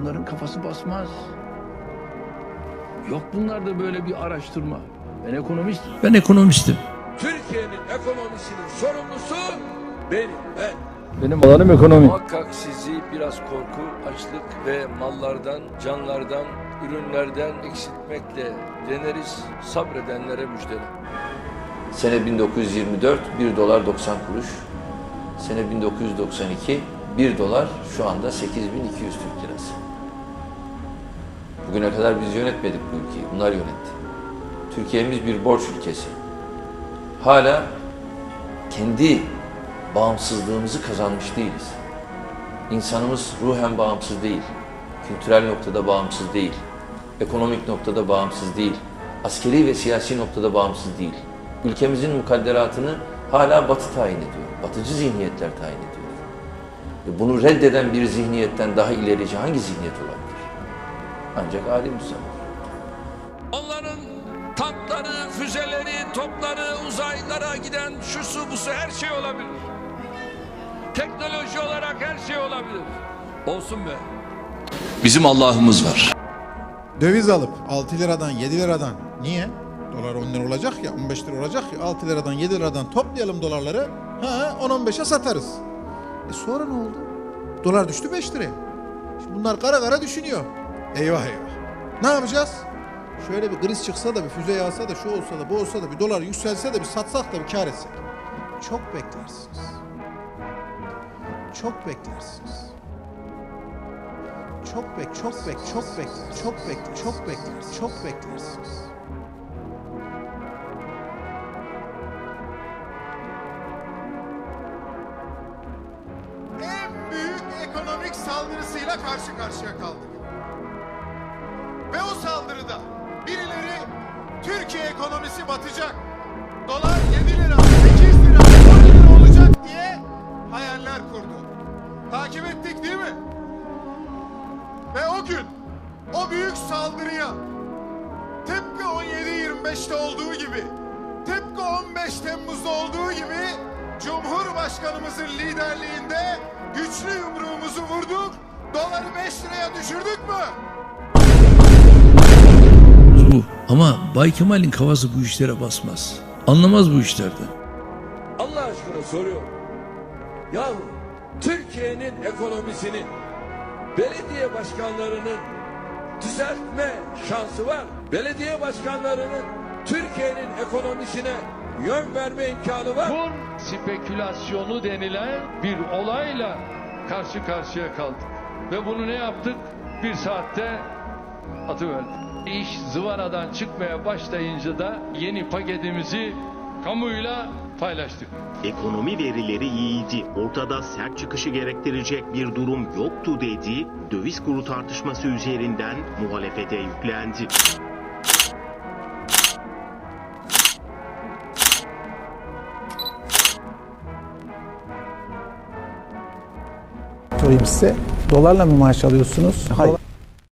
Bunların kafası basmaz. Yok bunlarda böyle bir araştırma. Ben ekonomistim. Ben ekonomistim. Türkiye'nin ekonomisinin sorumlusu benim ben. Benim alanım ekonomi. Muhakkak sizi biraz korku, açlık ve mallardan, canlardan, ürünlerden eksiltmekle deneriz sabredenlere müjdele. Sene 1924 1 dolar 90 kuruş. Sene 1992 1 dolar şu anda 8200 Türk lirası. Bugüne kadar biz yönetmedik bu ülkeyi. Bunlar yönetti. Türkiye'miz bir borç ülkesi. Hala kendi bağımsızlığımızı kazanmış değiliz. İnsanımız ruhen bağımsız değil, kültürel noktada bağımsız değil, ekonomik noktada bağımsız değil, askeri ve siyasi noktada bağımsız değil. Ülkemizin mukadderatını hala Batı tayin ediyor, batıcı zihniyetler tayin ediyor. Bunu reddeden bir zihniyetten daha ilerici hangi zihniyet olabilir? Ancak Ali Müslüman. Onların tankları, füzeleri, topları, uzaylara giden şusu busu her şey olabilir. Teknoloji olarak her şey olabilir. Olsun be. Bizim Allah'ımız var. Döviz alıp 6 liradan 7 liradan niye? Dolar 10 lira olacak ya 15 lira olacak ya 6 liradan 7 liradan toplayalım dolarları ha 10-15'e satarız. E sonra ne oldu? Dolar düştü 5 liraya. Şimdi bunlar kara kara düşünüyor. Eyvah eyvah. Ne yapacağız? Şöyle bir kriz çıksa da bir füze yağsa da şu olsa da bu olsa da bir dolar yükselse de bir satsak da bir kar etsek. Çok beklersiniz. Çok beklersiniz. Çok bek, çok bek, çok bek, çok bek, çok beklersiniz, çok beklersiniz. en büyük ekonomik saldırısıyla karşı karşıya kaldık. Ve o saldırıda birileri Türkiye ekonomisi batacak. Dolar 7 lira, 8 lira, 10 lira olacak diye hayaller kurdu. Takip ettik değil mi? Ve o gün o büyük saldırıya tıpkı 17-25'te olduğu gibi tıpkı 15 Temmuz'da olduğu gibi Cumhurbaşkanımızın liderliğinde güçlü yumruğumuzu vurduk. Doları 5 liraya düşürdük mü? Ama Bay Kemal'in kafası bu işlere basmaz. Anlamaz bu işlerden. Allah aşkına soruyorum. Ya Türkiye'nin ekonomisini belediye başkanlarının düzeltme şansı var. Belediye başkanlarının Türkiye'nin ekonomisine yön verme imkanı var. kur spekülasyonu denilen bir olayla karşı karşıya kaldık. Ve bunu ne yaptık? Bir saatte atıverdik. İş zıvanadan çıkmaya başlayınca da yeni paketimizi kamuyla paylaştık. Ekonomi verileri iyiydi. Ortada sert çıkışı gerektirecek bir durum yoktu dedi. Döviz kuru tartışması üzerinden muhalefete yüklendi. sorayım size. Dolarla mı maaş alıyorsunuz? Hayır.